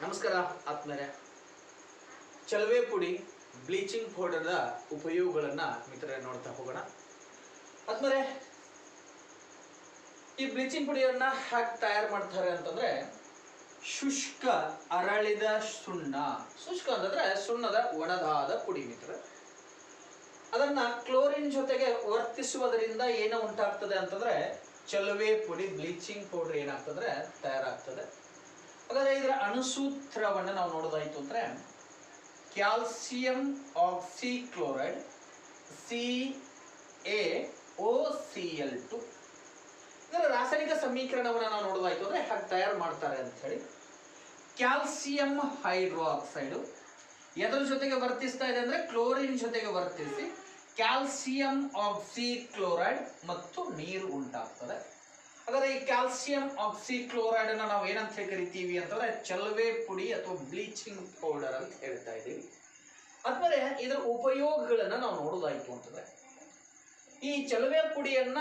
ನಮಸ್ಕಾರ ಆತ್ಮರೆ ಚಲವೆ ಪುಡಿ ಬ್ಲೀಚಿಂಗ್ ಪೌಡರ್ನ ಉಪಯೋಗಗಳನ್ನು ಮಿತ್ರರೇ ನೋಡ್ತಾ ಹೋಗೋಣ. ಆದ್ಮೇಲೆ ಈ ಬ್ಲೀಚಿಂಗ್ ಪುಡಿಯನ್ನ ಹೇಗೆ ತಯಾರು ಮಾಡ್ತಾರೆ ಅಂತಂದ್ರೆ, ಶುಷ್ಕ ಅರಳಿದ ಸುಣ್ಣ. ಶುಷ್ಕ ಅಂತಂದ್ರೆ ಸುಣ್ಣದ ಒಣದಾದ ಪುಡಿ ಮಿತ್ರ ಅದನ್ನ ಕ್ಲೋರಿನ್ ಜೊತೆಗೆ ವರ್ತಿಸುವುದರಿಂದ ಏನು ಉಂಟಾಗ್ತದೆ ಅಂತಂದ್ರೆ, ಚಲುವೆ ಪುಡಿ ಬ್ಲೀಚಿಂಗ್ ಪೌಡರ್ ಏನಾಗ್ತದ್ರೆ, ತಯಾರಾಗ್ತದೆ. ಹಾಗಾದ್ರೆ ಇದರ ಅಣುಸೂತ್ರವನ್ನು ನಾವು ನೋಡೋದಾಯಿತು ಅಂದ್ರೆ calcium oxychloride C A O C L two ಇದರ ರಾಸಾಯನಿಕ ಸಮೀಕರಣವನ್ನು ನಾವು ನೋಡೋದಾಯಿತು ಅಂದ್ರೆ ಹಾಗೆ ತಯಾರು ಮಾಡ್ತಾರೆ ಅಂತ ಹೇಳಿ. ಕ್ಯಾಲ್ಸಿಯಂ ಹೈಡ್ರೋಆಕ್ಸೈಡು ಎದರ ಜೊತೆಗೆ ವರ್ತಿಸ್ತಾ ಇದೆ ಅಂದ್ರೆ ಕ್ಲೋರಿನ್ ಜೊತೆಗೆ ವರ್ತಿಸಿ ಕ್ಯಾಲ್ಸಿಯಂ ಆಕ್ಸಿಕ್ಲೋರೈಡ್ ಮತ್ತು ನೀರು ಉಂಟಾಗ್ತದೆ. ಹಾಗಾದ್ರೆ ಈ ಕ್ಯಾಲ್ಸಿಯಂ ಆಕ್ಸಿಕ್ಲೋರೈಡ್ ಅನ್ನ ನಾವು ಏನಂತ ಹೇಳಿ ಕರಿತೀವಿ ಅಂತಂದ್ರೆ ಚಲವೆ ಪುಡಿ ಅಥವಾ ಬ್ಲೀಚಿಂಗ್ ಪೌಡರ್ ಅಂತ ಹೇಳ್ತಾ ಇದ್ದೀವಿ. ಆದ್ಮೇಲೆ ಇದರ ಉಪಯೋಗಗಳನ್ನ ನಾವು ನೋಡೋದಾಯ್ತು ಅಂತಂದ್ರೆ, ಈ ಚಲವೆ ಪುಡಿಯನ್ನ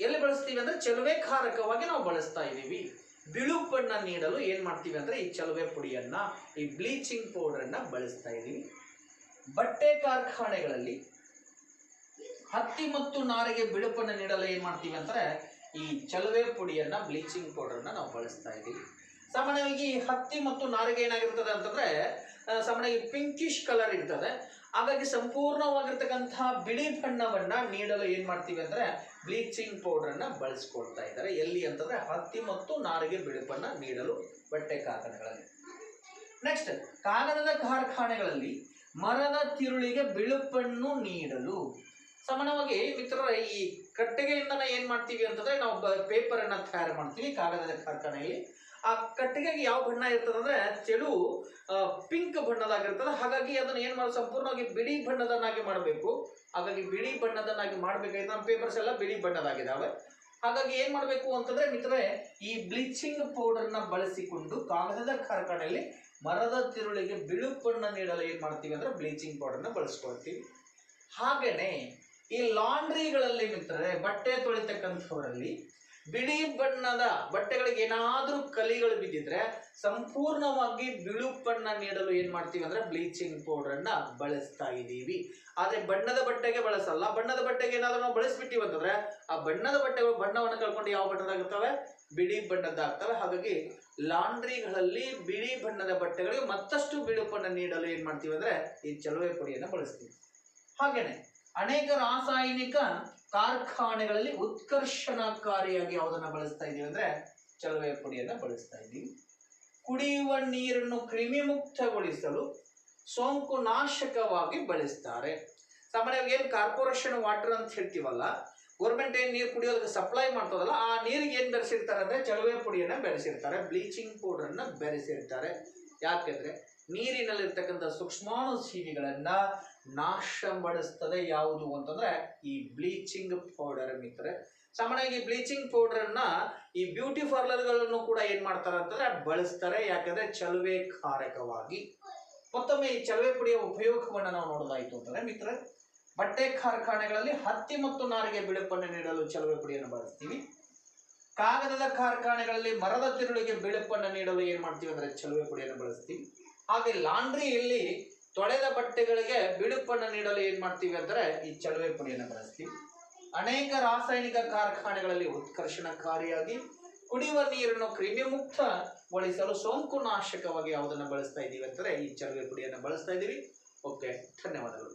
ಎಲ್ಲಿ ಬಳಸ್ತೀವಿ ಅಂದ್ರೆ ಚಲವೆ ಕಾರಕವಾಗಿ ನಾವು ಬಳಸ್ತಾ ಇದ್ದೀವಿ. ಬಿಳುಪನ್ನ ನೀಡಲು ಏನ್ ಮಾಡ್ತೀವಿ ಅಂದ್ರೆ ಈ ಚಲವೆ ಪುಡಿಯನ್ನ, ಈ ಬ್ಲೀಚಿಂಗ್ ಪೌಡರ್ ಅನ್ನ ಬಳಸ್ತಾ ಇದ್ದೀವಿ. ಬಟ್ಟೆ ಕಾರ್ಖಾನೆಗಳಲ್ಲಿ ಹತ್ತಿ ಮತ್ತು ನಾರಿಗೆ ಬಿಳುಪನ್ನು ನೀಡಲು ಏನ್ ಮಾಡ್ತೀವಿ ಅಂದ್ರೆ ಈ ಚಲುವೆ ಪುಡಿಯನ್ನ ಬ್ಲೀಚಿಂಗ್ ಪೌಡರ್ನ ನಾವು ಬಳಸ್ತಾ ಇದ್ದೀವಿ. ಸಾಮಾನ್ಯವಾಗಿ ಹತ್ತಿ ಮತ್ತು ನಾರಿಗೆ ಏನಾಗಿರ್ತದೆ ಅಂತಂದ್ರೆ ಸಾಮಾನ್ಯವಾಗಿ ಪಿಂಕಿಶ್ ಕಲರ್ ಇರ್ತದೆ. ಹಾಗಾಗಿ ಸಂಪೂರ್ಣವಾಗಿರ್ತಕ್ಕಂತಹ ಬಿಳಿ ಬಣ್ಣವನ್ನ ನೀಡಲು ಏನ್ ಮಾಡ್ತೀವಿ ಅಂದ್ರೆ ಬ್ಲೀಚಿಂಗ್ ಪೌಡರ್ನ ಬಳಸ್ಕೊಳ್ತಾ ಇದ್ದಾರೆ. ಎಲ್ಲಿ ಅಂತಂದ್ರೆ, ಹತ್ತಿ ಮತ್ತು ನಾರಿಗೆ ಬಿಳುಪನ್ನ ನೀಡಲು ಬಟ್ಟೆ ಕಾರ್ಖಾನೆಗಳಲ್ಲಿ ನೆಕ್ಸ್ಟ್ ಕಾಗದದ ಕಾರ್ಖಾನೆಗಳಲ್ಲಿ ಮರದ ತಿರುಳಿಗೆ ಬಿಳುಪನ್ನು ನೀಡಲು. ಸಾಮಾನ್ಯವಾಗಿ ಮಿತ್ರರ, ಈ ಕಟ್ಟಿಗೆಯಿಂದನೇ ಏನು ಮಾಡ್ತೀವಿ ಅಂತಂದ್ರೆ ನಾವು ಪೇಪರ್ ಅನ್ನ ತಯಾರು ಮಾಡ್ತೀವಿ, ಕಾಗದದ ಕಾರ್ಖಾನೆಯಲ್ಲಿ. ಆ ಕಟ್ಟಿಗೆಗೆ ಯಾವ ಬಣ್ಣ ಇರ್ತದಂದ್ರೆ ತೆಳು ಪಿಂಕ್ ಬಣ್ಣದಾಗಿರ್ತದೆ. ಹಾಗಾಗಿ ಅದನ್ನ ಏನು ಮಾಡಿ, ಸಂಪೂರ್ಣವಾಗಿ ಬಿಳಿ ಬಣ್ಣದನ್ನಾಗಿ ಮಾಡಬೇಕು. ಹಾಗಾಗಿ ಬಿಳಿ ಬಣ್ಣದನ್ನಾಗಿ ಮಾಡ್ಬೇಕಾಯ್ತು ನಮ್ಮ ಪೇಪರ್ಸ್ ಎಲ್ಲ ಬಿಳಿ ಬಣ್ಣದಾಗಿದ್ದಾವೆ ಹಾಗಾಗಿ ಏನು ಮಾಡಬೇಕು ಅಂತಂದ್ರೆ ಮಿತ್ರೆ ಈ ಬ್ಲೀಚಿಂಗ್ ಪೌಡರ್ನ ಬಳಸಿಕೊಂಡು ಕಾಗದದ ಕಾರ್ಖಾನೆಯಲ್ಲಿ ಮರದ ತಿರುಳಿಗೆ ಬಿಳುಪನ್ನ ನೀಡಲು ಏನು ಮಾಡ್ತೀವಿ ಅಂದ್ರೆ ಬ್ಲೀಚಿಂಗ್ ಪೌಡರ್ನ ಬಳಸ್ಕೊಳ್ತೀವಿ. ಹಾಗೇನೆ ಈ ಲಾಂಡ್ರಿಗಳಲ್ಲಿ ಮಿತ್ರರೆ ಬಟ್ಟೆ ತೊಳಿತಕ್ಕಂಥವರಲ್ಲಿ ಬಿಳಿ ಬಣ್ಣದ ಬಟ್ಟೆಗಳಿಗೆ ಏನಾದರೂ ಕಲಿಗಳು ಬಿದ್ದಿದ್ರೆ ಸಂಪೂರ್ಣವಾಗಿ ಬಿಳುಪನ್ನ ನೀಡಲು ಏನ್ ಮಾಡ್ತೀವಿ ಅಂದ್ರೆ ಬ್ಲೀಚಿಂಗ್ ಪೌಡರ್ನ ಬಳಸ್ತಾ ಇದ್ದೀವಿ. ಆದ್ರೆ ಬಣ್ಣದ ಬಟ್ಟೆಗೆ ಬಳಸಲ್ಲ. ಬಣ್ಣದ ಬಟ್ಟೆಗೆ ಏನಾದರೂ ನಾವು ಬಳಸ್ಬಿಟ್ಟಿವಿ ಅಂತಂದ್ರೆ ಆ ಬಣ್ಣದ ಬಟ್ಟೆಗಳು ಬಣ್ಣವನ್ನು ಕಳ್ಕೊಂಡು ಯಾವ ಬಣ್ಣದಾಗುತ್ತವೆ ಬಿಳಿ ಬಣ್ಣದ್ದಾಗ್ತವೆ ಹಾಗಾಗಿ ಲಾಂಡ್ರಿಗಳಲ್ಲಿ ಬಿಳಿ ಬಣ್ಣದ ಬಟ್ಟೆಗಳಿಗೆ ಮತ್ತಷ್ಟು ಬಿಳುಪನ್ನು ನೀಡಲು ಏನ್ ಮಾಡ್ತೀವಿ ಅಂದ್ರೆ ಈ ಚಲುವೆ ಪುಡಿಯನ್ನು ಬಳಸ್ತೀವಿ. ಹಾಗೇನೆ ಅನೇಕ ರಾಸಾಯನಿಕ ಕಾರ್ಖಾನೆಗಳಲ್ಲಿ ಉತ್ಕರ್ಷಣಕಾರಿಯಾಗಿ ಯಾವುದನ್ನ ಬಳಸ್ತಾ ಇದೀವಿ ಅಂದ್ರೆ ಚಲುವೆ ಪುಡಿಯನ್ನ ಬಳಸ್ತಾ ಇದ್ದೀವಿ. ಕುಡಿಯುವ ನೀರನ್ನು ಕ್ರಿಮಿಮುಕ್ತಗೊಳಿಸಲು ಸೋಂಕು ನಾಶಕವಾಗಿ ಬಳಸ್ತಾರೆ. ಸಾಮಾನ್ಯವಾಗಿ ಏನು ಕಾರ್ಪೊರೇಷನ್ ವಾಟರ್ ಅಂತ ಹೇಳ್ತೀವಲ್ಲ ಗೌರ್ಮೆಂಟ್ ಏನು ನೀರು ಕುಡಿಯೋದಕ್ಕೆ ಸಪ್ಲೈ ಮಾಡ್ತದಲ್ಲ, ಆ ನೀರಿಗೆ ಏನು ಬೆರೆಸಿರ್ತಾರೆ ಅಂದ್ರೆ ಚಳುವೆ ಪುಡಿಯನ್ನ ಬೆರೆಸಿರ್ತಾರೆ ಬ್ಲೀಚಿಂಗ್ ಪೌಡರನ್ನು ಬೆರೆಸಿರ್ತಾರೆ. ಯಾಕೆಂದ್ರೆ ನೀರಿನಲ್ಲಿರ್ತಕ್ಕಂಥ ಸೂಕ್ಷ್ಮಾಣು ಜೀವಿಗಳನ್ನ ನಾಶ ಮಾಡಿಸ್ತದೆ ಯಾವುದು ಅಂತಂದ್ರೆ ಈ ಬ್ಲೀಚಿಂಗ್ ಪೌಡರ್ ಮಿತ್ರೆ ಸಾಮಾನ್ಯವಾಗಿ ಬ್ಲೀಚಿಂಗ್ ಪೌಡರ್ನ ಈ ಬ್ಯೂಟಿ ಪಾರ್ಲರ್ಗಳನ್ನು ಕೂಡ ಏನ್ ಮಾಡ್ತಾರೆ ಅಂತಂದ್ರೆ ಬಳಸ್ತಾರೆ. ಯಾಕಂದ್ರೆ ಚಲುವೆ ಕಾರಕವಾಗಿ ಮತ್ತೊಮ್ಮೆ ಈ ಚಲುವೆ ಪುಡಿಯ ಉಪಯೋಗವನ್ನು ನಾವು ನೋಡೋದಾಯ್ತು ಅಂತಂದ್ರೆ ಮಿತ್ರ ಬಟ್ಟೆ ಕಾರ್ಖಾನೆಗಳಲ್ಲಿ ಹತ್ತಿ ಮತ್ತು ನಾರಿಗೆ ಬಿಳುಪನ್ನು ನೀಡಲು ಚಲುವೆ ಪುಡಿಯನ್ನು ಬಳಸ್ತೀವಿ. ಕಾಗದದ ಕಾರ್ಖಾನೆಗಳಲ್ಲಿ ಮರದ ತಿರುಳಿಗೆ ಬಿಳುಪನ್ನು ನೀಡಲು ಏನ್ ಮಾಡ್ತೀವಿ ಅಂದ್ರೆ ಚಲುವೆ ಪುಡಿಯನ್ನು ಬಳಸ್ತೀವಿ. ಹಾಗೆ ಲಾಂಡ್ರಿಯಲ್ಲಿ ತೊಳೆದ ಬಟ್ಟೆಗಳಿಗೆ ಬಿಳುಪನ್ನು ನೀಡಲು ಏನ್ ಮಾಡ್ತೀವಿ ಅಂದ್ರೆ ಈ ಚಳುವೆ ಪುಡಿಯನ್ನು ಬಳಸ್ತೀವಿ. ಅನೇಕ ರಾಸಾಯನಿಕ ಕಾರ್ಖಾನೆಗಳಲ್ಲಿ ಉತ್ಕರ್ಷಣಕಾರಿಯಾಗಿ ಕುಡಿಯುವ ನೀರನ್ನು ಕ್ರಿಮಿಮುಕ್ತಗೊಳಿಸಲು ಸೋಂಕು ನಾಶಕವಾಗಿ ಯಾವುದನ್ನು ಬಳಸ್ತಾ ಇದ್ದೀವಿ ಅಂದರೆ ಈ ಚಳುವೆ ಪುಡಿಯನ್ನು ಬಳಸ್ತಾ ಇದ್ದೀವಿ. ಓಕೆ, ಧನ್ಯವಾದಗಳು.